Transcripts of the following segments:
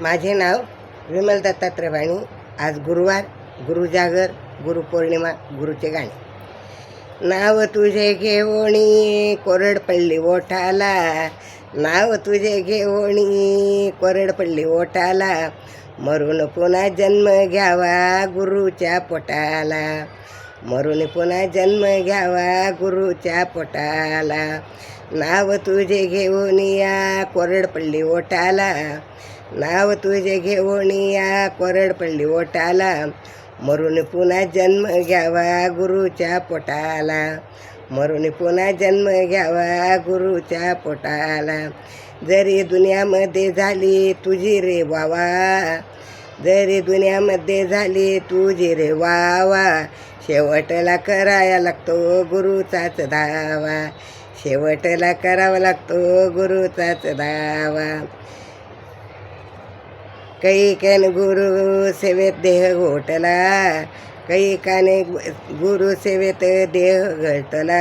माझे नाव विमल दत्तात्रय वाणी आज गुरुवार गुरुजागर गुरुपौर्णिमा गुरुचे गाणे. नाव तुझे घेवणी कोरड पडली ओठाला. नाव तुझे घेवणी कोरड पडली ओठाला. मरून पुन्हा जन्म घ्यावा गुरुच्या पोटाला. मरून पुन्हा जन्म घ्यावा गुरुच्या पोटाला. नाव तुझे घेऊन या कोरड पडली ओठाला. नाव तुझे घेऊणी या कोरडपल्ली पडली ओठाला. मरून पुन्हा जन्म घ्यावा गुरुच्या पोटाला. मरून पुन्हा जन्म घ्यावा गुरुच्या पोटाला. जरी दुनियामध्ये झाली तुझी रे वावा. जरी दुनियामध्ये झाली तुझी रे वावा. शेवटला कराया लागतो गुरुचाच धावा. शेवटला करावा लागतो गुरुचाच धावा. काही कान गुरु सेवेत देह घोटला काही काने गुरु सेवेत देह घटला।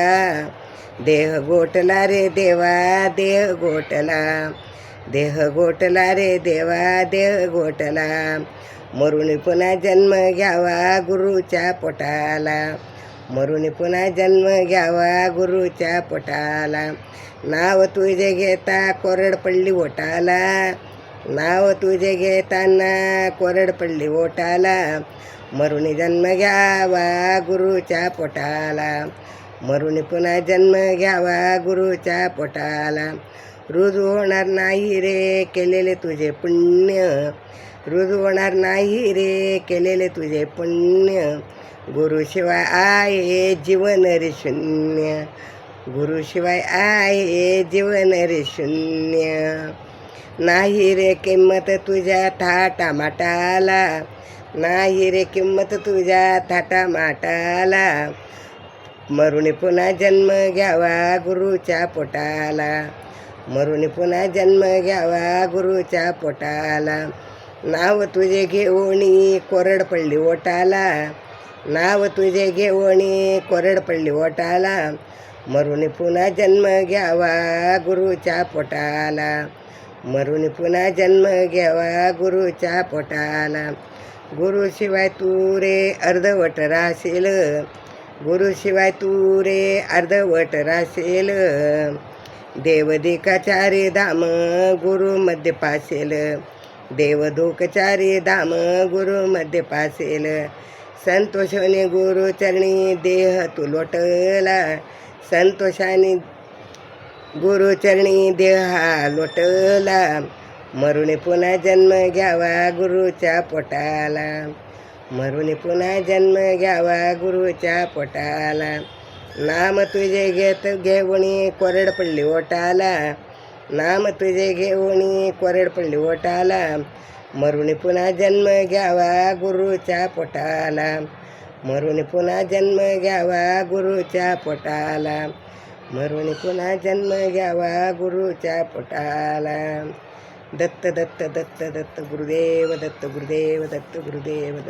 देह गोटला रे देवा देह गोटला देह गोटला रे देवा देह गोटला मरून पुन्हा जन्म घ्यावा गुरुच्या पोटाला। मरून पुन्हा जन्म घ्यावा गुरुच्या पोटाला। नाव तुझे घेता कोरड पडली ओटाला। नाव तुझे घेताना कोरड पडली ओटाला मरून जन्म घ्यावा गुरुच्या पोटाला. मरून पुन्हा जन्म घ्यावा गुरुच्या पोटाला. रुजू होणार नाही रे केलेले तुझे पुण्य. रुजू होणार नाही रे केलेले तुझे पुण्य. गुरुशिवाय आहे जीवन रे शून्य. गुरुशिवाय आहे जीवन रे शून्य. नाही रे किंमत तुझ्या थाटा माटाला. नाही रे किंमत तुझ्या थाटा माटाला. मरुणी पुन्हा जन्म घ्यावा गुरुच्या पोटाला. मरुणी पुन्हा जन्म घ्यावा गुरुच्या पोटाला. नाव तुझे घेऊणी कोरड पडली ओटाला. नाव तुझे घेऊणी कोरड पडली ओटाला. मरुणी पुन्हा जन्म घ्यावा गुरुच्या पोटाला. मरून पुन्हा जन्म घ्यावा गुरुच्या पोटाला. गुरुशिवाय तू रे अर्धवट राहशील गुरुशिवाय तू रे अर्धवट राहशील देवदिकाचारी धाम गुरु मध्ये पासेल देवधोकचारी धाम गुरु मध्ये पासेल संतोषाने गुरुचरणी देह तू लोटला. संतोषाने गुरुचरणी देहा लोटला. मरुने पुन्हा जन्म घ्यावा गुरुच्या पोटाला. मरुने पुन्हा जन्म घ्यावा गुरुच्या पोटाला. नाम तुझे घेत घेऊणी कोरड पडली ओटाला नाम तुझे घेऊणी कोरड पडली ओटाला मरुने पुन्हा जन्म घ्यावा गुरुच्या पोटाला. मरुने पुन्हा जन्म घ्यावा गुरुच्या पोटाला. मरुणी पुन्हा जन्म घ्यावा गुरुच्या पोटाला. दत्त दत्त दत्त दत्त गुरुदेव दत्त गुरुदेव दत्त गुरुदेव दत्त.